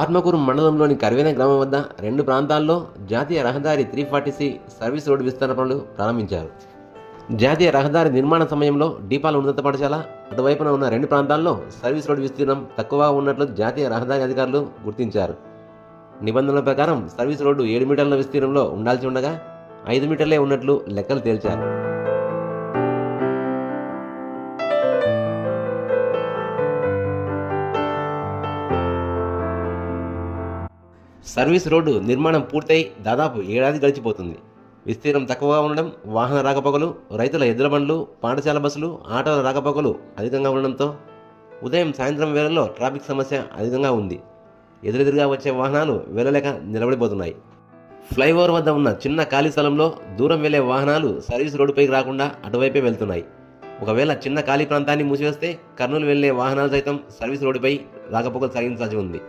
ఆత్మకూరు మండలంలోని కరివేన గ్రామం వద్ద రెండు ప్రాంతాల్లో జాతీయ రహదారి three forty C service road విస్తరణ పనులు ప్రారంభించారు. జాతీయ రహదారి నిర్మాణ సమయంలో డీపాల ఉన్నత పాఠశాల అటువైపున ఉన్న రెండు ప్రాంతాల్లో సర్వీస్ రోడ్డు విస్తీర్ణం తక్కువగా ఉన్నట్లు జాతీయ రహదారి అధికారులు గుర్తించారు. నిబంధనల ప్రకారం సర్వీస్ రోడ్డు ఏడు మీటర్ల విస్తీర్ణంలో ఉండాల్సి ఉండగా ఐదు మీటర్లే ఉన్నట్లు లెక్కలు తేల్చారు. సర్వీస్ రోడ్డు నిర్మాణం పూర్తయి దాదాపు ఏడాది గడిచిపోతుంది. విస్తీర్ణం తక్కువగా ఉండడం వాహన రాకపోకలు రైతుల ఎద్దుల బండ్లు పాఠశాల బస్సులు ఆటోల రాకపోకలు అధికంగా ఉండడంతో ఉదయం సాయంత్రం వేళల్లో ట్రాఫిక్ సమస్య అధికంగా ఉంది. ఎదురెదురుగా వచ్చే వాహనాలు వెళ్ళలేక నిలబడిపోతున్నాయి. ఫ్లైఓవర్ వద్ద ఉన్న చిన్న ఖాళీ స్థలంలో దూరం వెళ్ళే వాహనాలు సర్వీస్ రోడ్డుపైకి రాకుండా అటువైపే వెళ్తున్నాయి. ఒకవేళ చిన్న ఖాళీ ప్రాంతాన్ని మూసివేస్తే కర్నూలు వెళ్ళే వాహనాలు సైతం సర్వీస్ రోడ్డుపై రాకపోకలు సాగించాల్సి ఉంది.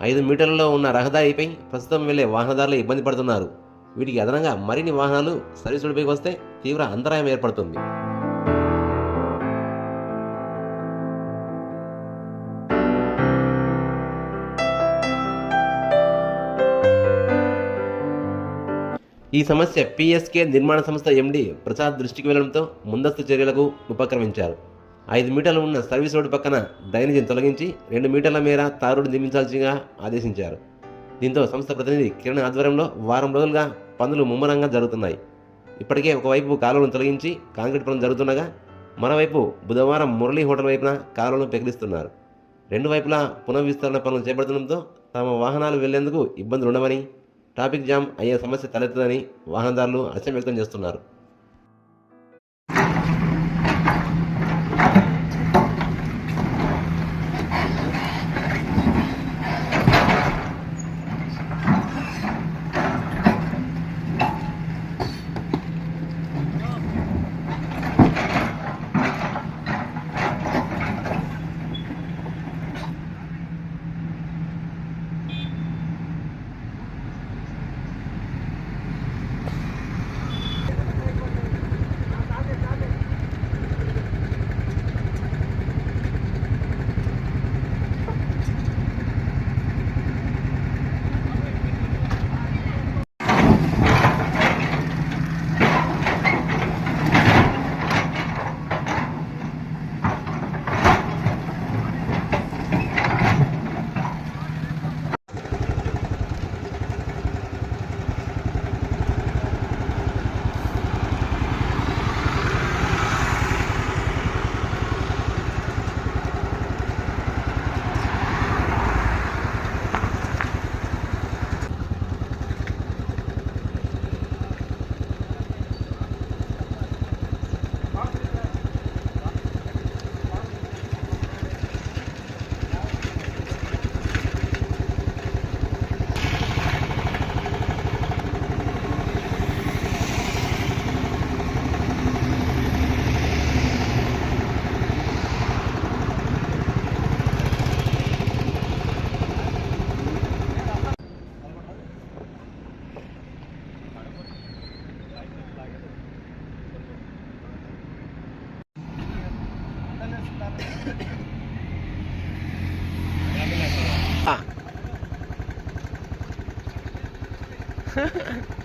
ఐదు మీటర్లలో ఉన్న రహదారిపై ప్రస్తుతం వెళ్ళే వాహనదారులు ఇబ్బంది పడుతున్నారు. వీటికి అదనంగా మరిన్ని వాహనాలు సర్వీస్ రోడ్డుపైకి వస్తే తీవ్ర అంతరాయం ఏర్పడుతుంది. ఈ సమస్య పిఎస్కే నిర్మాణ సంస్థ ఎండి ప్రసాద్ దృష్టికి వెళ్ళడంతో ముందస్తు చర్యలకు ఉపక్రమించారు. ఐదు మీటర్లు ఉన్న సర్వీస్ రోడ్డు పక్కన డ్రైనేజీని తొలగించి రెండు మీటర్ల మేర తారుడు నిర్మించాల్సిగా ఆదేశించారు. దీంతో సంస్థ ప్రతినిధి కిరణ్ ఆధ్వర్యంలో వారం రోజులుగా పనులు ముమ్మరంగా జరుగుతున్నాయి. ఇప్పటికే ఒకవైపు కాలువలను తొలగించి కాంక్రీట్ పనులు జరుగుతుండగా మరోవైపు బుధవారం మురళీ హోటల్ వైపున కాలువలను పెకిలిస్తున్నారు. రెండు వైపులా పునర్విస్తరణ పనులు చేపడుతుండటంతో తమ వాహనాలు వెళ్ళేందుకు ఇబ్బందులు ఉండవని ట్రాఫిక్ జామ్ అయ్యే సమస్య తలెత్తదని వాహనదారులు హర్షం వ్యక్తం చేస్తున్నారు. 啊！哈哈。